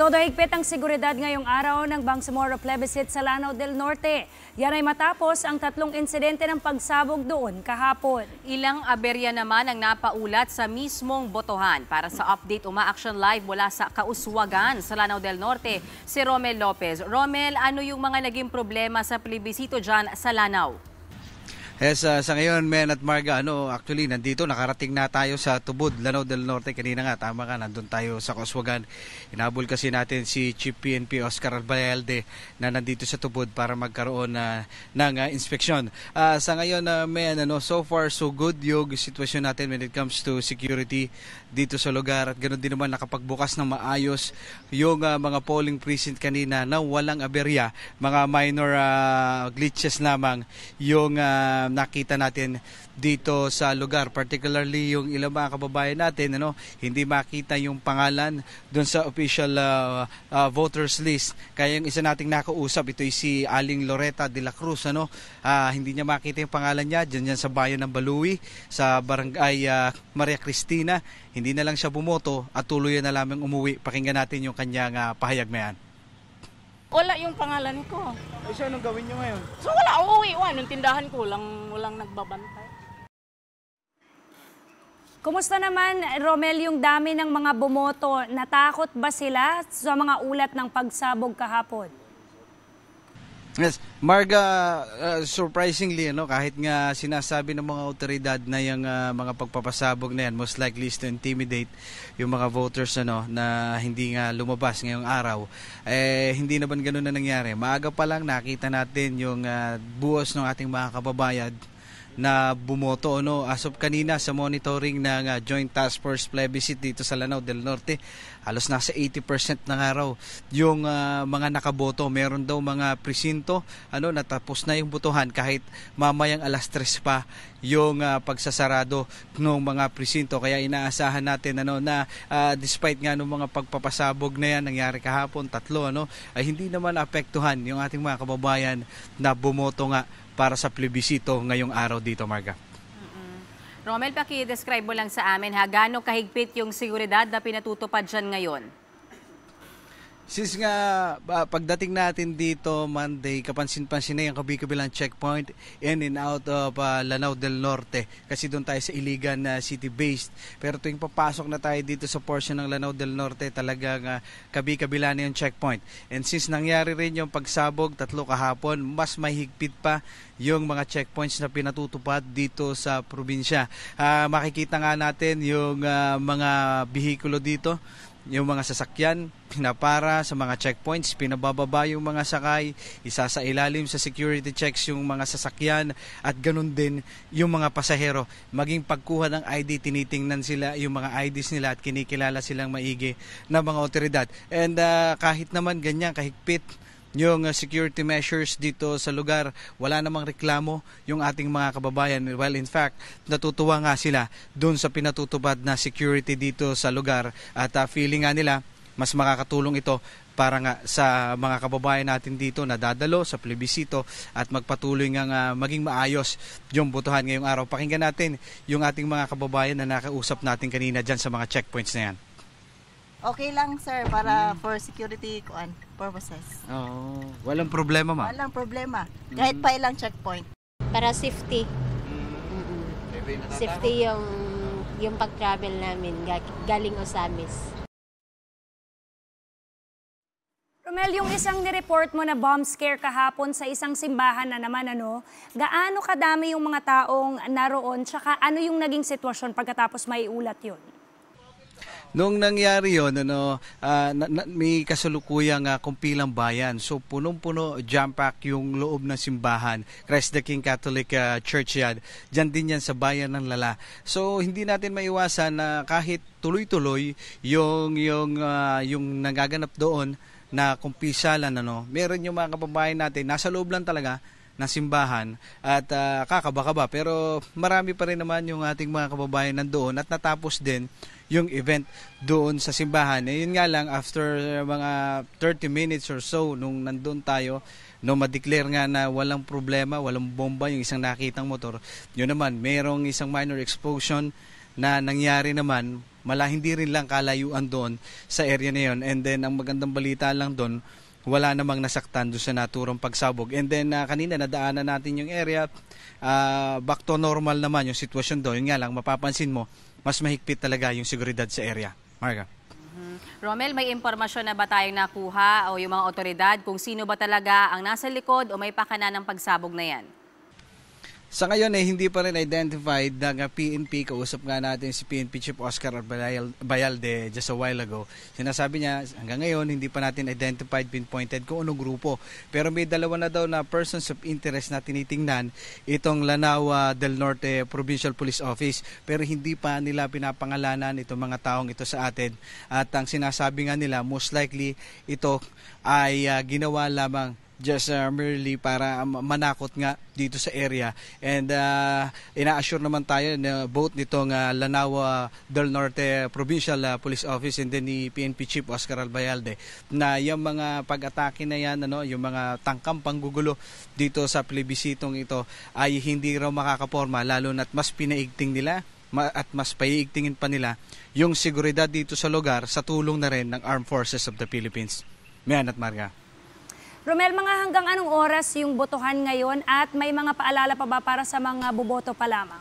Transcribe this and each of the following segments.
Todo higpit ang seguridad ngayong araw ng Bangsamoro plebiscite sa Lanao del Norte. Yan ay matapos ang tatlong insidente ng pagsabog doon kahapon. Ilang aberya naman ang napaulat sa mismong botohan. Para sa update, uma-action live mula sa Kauswagan sa Lanao del Norte, si Romel Lopez. Romel, ano yung mga naging problema sa plebisito dyan sa Lanao? Yes, uh, sa ngayon, Men at Marga, ano, actually, nandito, nakarating na tayo sa Tubod, Lanao del Norte. Kanina nga, tama ka, nandun tayo sa Koswagan. Inabol kasi natin si Chief PNP Oscar Albayalde na nandito sa Tubod para magkaroon uh, ng uh, inspeksyon. Uh, sa ngayon, uh, Men, ano, so far, so good yung sitwasyon natin when it comes to security dito sa lugar. At ganoon din naman, nakapagbukas ng maayos yung uh, mga polling precinct kanina na walang aberya, mga minor uh, glitches lamang yung uh, nakita natin dito sa lugar particularly yung ilang mga kababayan natin ano hindi makita yung pangalan doon sa official uh, uh, voters list. Kaya yung isa nating nakausap ito si Aling Loreta de la Cruz ano. Uh, hindi niya makita yung pangalan niya diyan yan sa bayan ng Baluwi sa barangay uh, Maria Cristina. Hindi na lang siya bumoto at tuloy na lamang umuwi. Pakinggan natin yung kanyang uh, pahayag mayan wala yung pangalan ko. Ay, so anong gawin nyo ngayon? So wala, uuwi. Wala, nung tindahan ko, lang, walang nagbabantay. Kumusta naman, Romel, yung dami ng mga bumoto? Natakot ba sila sa mga ulat ng pagsabog kahapon? Yes, Marga, uh, surprisingly, ano, kahit nga sinasabi ng mga otoridad na yung uh, mga pagpapasabog na yan, most likely is to intimidate yung mga voters ano, na hindi nga lumabas ngayong araw, eh, hindi naman ganun na nangyari. Maaga pa lang nakita natin yung uh, buhos ng ating mga kababayan na bumoto no? As of kanina sa monitoring ng uh, Joint Task Force plebiscite dito sa Lanao del Norte halos nasa 80% ng araw yung uh, mga nakaboto. Meron daw mga presinto ano natapos na yung botohan kahit mamayang alas 3 pa yung uh, pagsasarado ng mga presinto. Kaya inaasahan natin ano na uh, despite nga ng mga pagpapasabog na yan nangyari kahapon tatlo ano ay hindi naman apektuhan yung ating mga kababayan na bumoto nga para sa plebisito ngayong araw dito, Marga. Romel, paki-describe mo lang sa amin ha, gaano kahigpit yung seguridad na pinatutupad dyan ngayon? Since nga uh, pagdating natin dito Monday, kapansin-pansin na yung kabi-kabilang checkpoint in and out of uh, Lanao del Norte kasi doon tayo sa Iligan uh, city-based. Pero tuwing papasok na tayo dito sa portion ng Lanao del Norte, talagang uh, kabi-kabila na yung checkpoint. And since nangyari rin yung pagsabog tatlo kahapon, mas mahigpit pa yung mga checkpoints na pinatutupad dito sa probinsya. Uh, makikita nga natin yung uh, mga bihikulo dito yung mga sasakyan, pinapara sa mga checkpoints, pinabababa yung mga sakay, isa sa ilalim sa security checks yung mga sasakyan at ganun din yung mga pasahero. Maging pagkuha ng ID, tinitingnan sila yung mga IDs nila at kinikilala silang maigi ng mga otoridad. And uh, kahit naman ganyan, kahigpit, yung uh, security measures dito sa lugar. Wala namang reklamo yung ating mga kababayan. Well, in fact, natutuwa nga sila doon sa pinatutupad na security dito sa lugar at uh, feeling nga nila mas makakatulong ito para nga sa mga kababayan natin dito na dadalo sa plebisito at magpatuloy nga uh, maging maayos yung botohan ngayong araw. Pakinggan natin yung ating mga kababayan na nakausap natin kanina dyan sa mga checkpoints na yan. Okay lang sir para for security kuan purposes. Oo. Walang problema ma. Walang problema. Kahit pa ilang checkpoint. Para safety. Mm-mm. Safety yung yung pag-travel namin galing Osamis. Romel, yung isang nireport mo na bomb scare kahapon sa isang simbahan na naman, ano, gaano kadami yung mga taong naroon, tsaka ano yung naging sitwasyon pagkatapos may ulat yun? Nung nangyari yon ano, uh, na, na, may kasalukuyang uh, kumpilang bayan. So punong-puno, jam pack yung loob ng simbahan. Christ the King Catholic uh, Church yan. Diyan din yan sa bayan ng Lala. So hindi natin maiwasan na kahit tuloy-tuloy yung yung uh, yung nagaganap doon na kumpisalan ano, meron yung mga kababayan natin nasa loob lang talaga ng simbahan at uh, kakaba-kaba. Pero marami pa rin naman yung ating mga kababayan nandoon at natapos din yung event doon sa simbahan. Eh, yun nga lang, after mga 30 minutes or so, nung nandun tayo, no ma-declare nga na walang problema, walang bomba yung isang nakitang motor, yun naman, mayroong isang minor explosion na nangyari naman. Mala hindi rin lang kalayuan doon sa area na yon and then ang magandang balita lang doon wala namang nasaktan doon sa naturang pagsabog. And then ah, kanina nadaanan natin yung area. Ah, back to normal naman yung sitwasyon doon. Yun nga lang mapapansin mo mas mahigpit talaga yung seguridad sa area. Marga. Romel, may impormasyon na ba tayong nakuha o yung mga otoridad kung sino ba talaga ang nasa likod o may pakana ng pagsabog na yan? Sa ngayon ay hindi pa rin identified ng PNP. Kausap nga natin si PNP Chief Oscar Bayal- Bayalde just a while ago. Sinasabi niya hanggang ngayon hindi pa natin identified, pinpointed kung anong grupo. Pero may dalawa na daw na persons of interest na tinitingnan itong Lanao del Norte Provincial Police Office. Pero hindi pa nila pinapangalanan itong mga taong ito sa atin. At ang sinasabi nga nila most likely ito ay ah, ginawa lamang just uh, merely para um, manakot nga dito sa area and uh, ina-assure naman tayo na both nitong uh, Lanao uh, del Norte Provincial uh, Police Office and then ni PNP Chief Oscar Albayalde na yung mga pag-atake na yan ano yung mga tangkang panggugulo dito sa plebisitong ito ay hindi raw makakaporma lalo na't mas pinaigting nila at mas paiigtingin pa nila yung seguridad dito sa lugar sa tulong na rin ng Armed Forces of the Philippines. Mayan at Marga. Romel, mga hanggang anong oras yung botohan ngayon at may mga paalala pa ba para sa mga boboto pa lamang?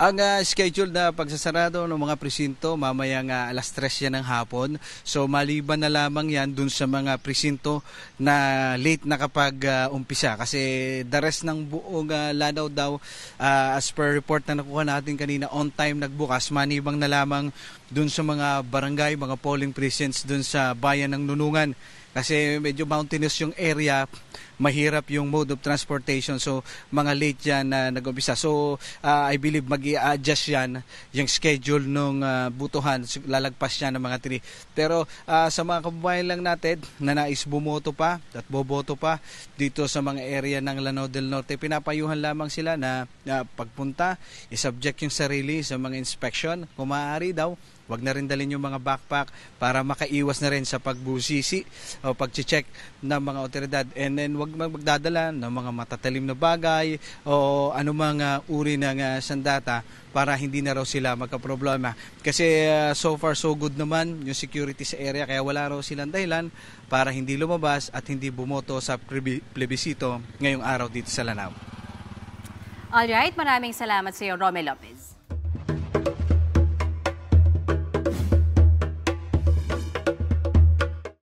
Ang ah, schedule na pagsasarado ng mga presinto mamayang ah, alas 3 yan ng hapon. So maliban na lamang yan dun sa mga presinto na late na kapag ah, umpisa. Kasi the rest ng buong ah, Lanao daw, ah, as per report na nakuha natin kanina, on time nagbukas. Manibang na lamang dun sa mga barangay, mga polling precincts dun sa bayan ng Nunungan. Kasi medyo mountainous yung area, mahirap yung mode of transportation. So, mga late yan na nag-umpisa. So, uh, I believe mag adjust yan yung schedule nung uh, butuhan. Sig- Lalagpas yan ng mga 3. Pero uh, sa mga kababayan lang natin na nais bumoto pa at boboto pa dito sa mga area ng Lanao del Norte, pinapayuhan lamang sila na uh, pagpunta, isubject yung sarili sa mga inspection. Kung maaari daw, Huwag na rin dalhin yung mga backpack para makaiwas na rin sa pagbusisi o pag-check ng mga otoridad. And then huwag mag- magdadala ng mga matatalim na bagay o anumang uh, uri ng uh, sandata para hindi na raw sila magka-problema. Kasi uh, so far so good naman yung security sa area kaya wala raw silang dahilan para hindi lumabas at hindi bumoto sa plebi- plebisito ngayong araw dito sa Lanao. Alright, maraming salamat sa iyo, Romel Lopez.